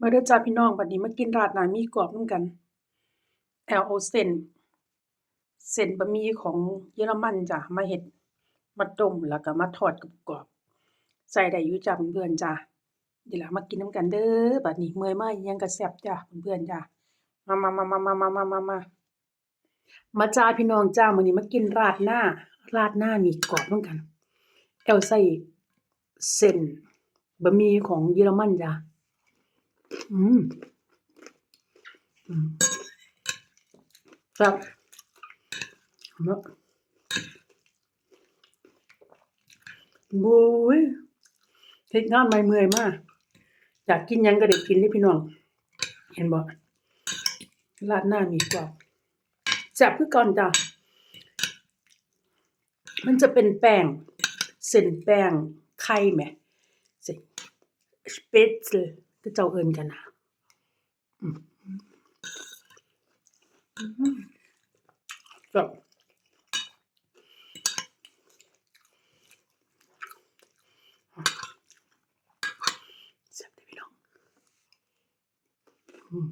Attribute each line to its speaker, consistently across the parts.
Speaker 1: มาเด้อจ้าพี่น้องบัดนี้มากินราดหน้ามีกรอบนำกันแอลเอเส้นเส้นบะหมี่ของเยอรมันจ้ะมาเฮ็ดมาต้มแล้วก็มาทอดกับกรอบใส่ได้อยู่จ้ะเพื่อนๆจ้ะนี่ล่ะมากินนำกันเด้อบัดนี้เมื่อยมายังก็แซบจ้ะเพื่อนๆจ้ะมาๆๆๆๆๆๆๆมามามามาจ้าพี่น้องจ้ามื้อนี้มากินราดหน้า ราดหน้ามีกรอบนกัน แอลใส่เส้น บะหมี่ของเยอรมันจ้ะ อืมอืมแซ่บเนาะโอ้ยเฮ็ดงานมาเมื่อยมากอยากกินยังก็ได้กินเดะพี่น้อง เห็นบ่ราดหน้ามีกรอบแซ่บคือก่านั่นจ้ะ มันจะเป็นแป้ง เส้นแป้งไข่แหม Spätzle เขาเจ้าเอิ้นกันน่ะอืออือแซ่บแซ่บเดะพี่น้องอืม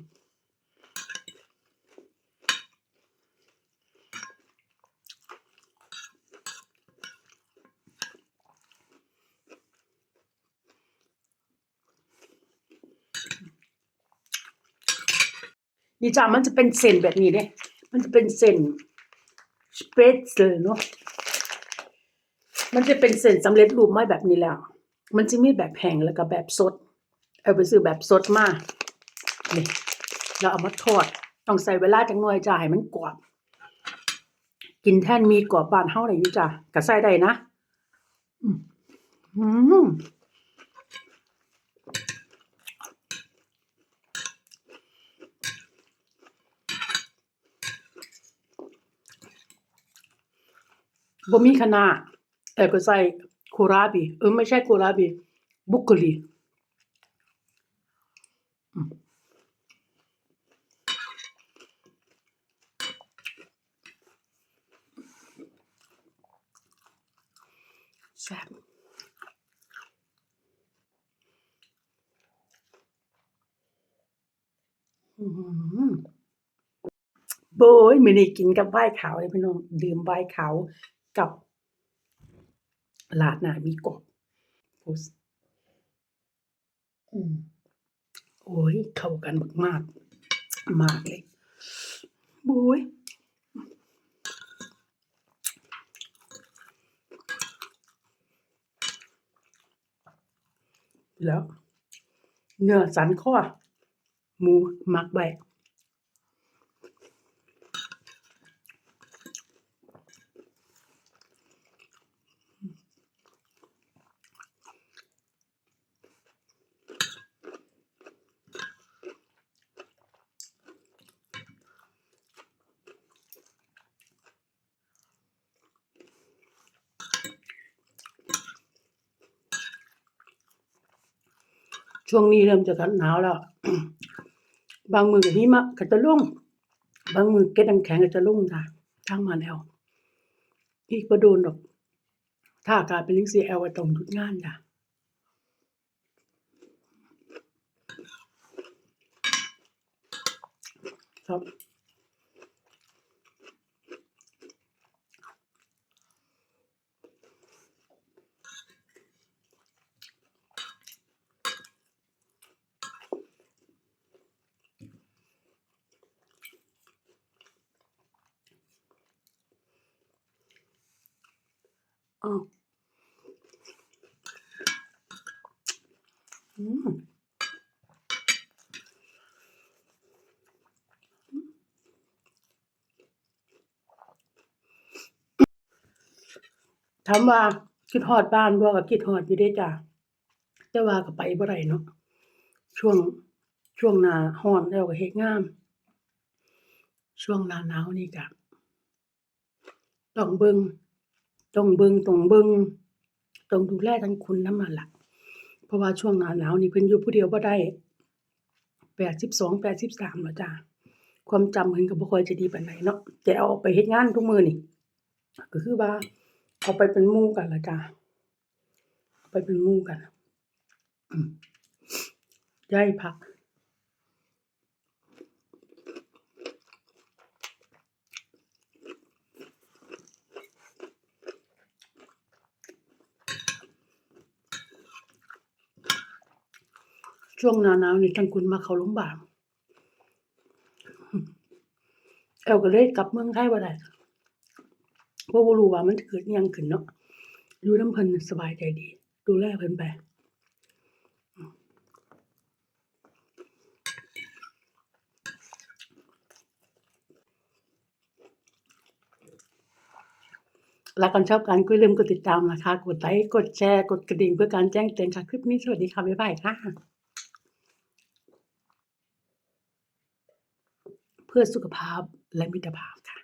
Speaker 1: นี่จ้ะมันจะเป็นเส้นแบบนี้เดะมันจะเป็นเส้น Spätzle เนาะมันจะเป็นเส้นสำเร็จรูปมาแบบนี้แล้ว มันสิมีแบบแห้งแล้วก็แบบสดแอลไปซื้อแบบสดมานี่แล้วเอามาทอด ต้องใช้เวลาจักหน่อยจ้ะให้มันกรอบ กินแทนมีกรอบบานเราได้อยู่จ้ะก็ใส่ได้นะ อืม อื้อฮือ บ่มีคะน้าแอลก็ใส่โคลาบีเออไม่ใช่โคลาบีบรอกโคลีอืมแซ่บอื้อฮือโบ๊ยมื้อนี้กินกับไวน์ขาวเดะพี่น้อง ดื่มไวน์ขาว กับราดหน้าหมี่กรอบโพสอืมโอ๊ยเข้ากันมากๆ มากเลยโบ๊ยแล้ว เนื้อสันคอหมูหมักไว้ ช่วงนี้เริ่มจะหนาวแล้ว บางมือกับหิมะก็จะลงบางมือเก็ดน้ำแข็งก็จะลงจ้ะทางมานแอลอีกบ่โดนดอก ถ้าอากาศเป็นลิงซีแอลก็ต้องหยุดงานจ้ะครับ อืมอือถามว่าคิดฮอดบ้านบ่ก็คิดฮอดอยู่เดะจ้ะแต่ว่าก็ไปบ่ได้เนาะช่วงช่วงหน้าร้อนแล้วก็เฮ็ดงานช่วงหน้าหนาวนี่ก็ต้องเบิ่ง ต้องเบิงต้องเบิงต้องดูแลทางคุณน้ำนั่นละเพราะว่าช่วงหน้าหนาวนี่เพิ่นอยู่ผู้เดียวบ่ได้82 83แล้วจ้ะความจำเพิ่นก็บ่ค่อยจะดีปานใดเนาะแต่เอาไปเฮ็ดงานทุกมื้อนี่ก็คือว่าเอาไปเป็นมู่กันละจ้าไปเป็นมู่กันย้ายผัก ช่วงหนาหนาวนี่ทางคุณมาเขาโรงบาลแอวก็เลยกลับเมืองไทยบ่ได้เพราะบ่รู้ว่ามันจะเกิดยังขึ้นเนาะอยู่น้ำเพิ่นสบายใจดี ดูแลเพิ่นไปอือรักกันชอบกันก็อย่าลืมกดติดตามนะคะ กดไลก์กดแชร์ กดกระดิ่งเพื่อการแจ้งเตือนค่ะ คลิปนี้สวัสดีค่ะ บ๊ายบายค่ะ พื่อสุขภาพและมิตรภาพค่ะ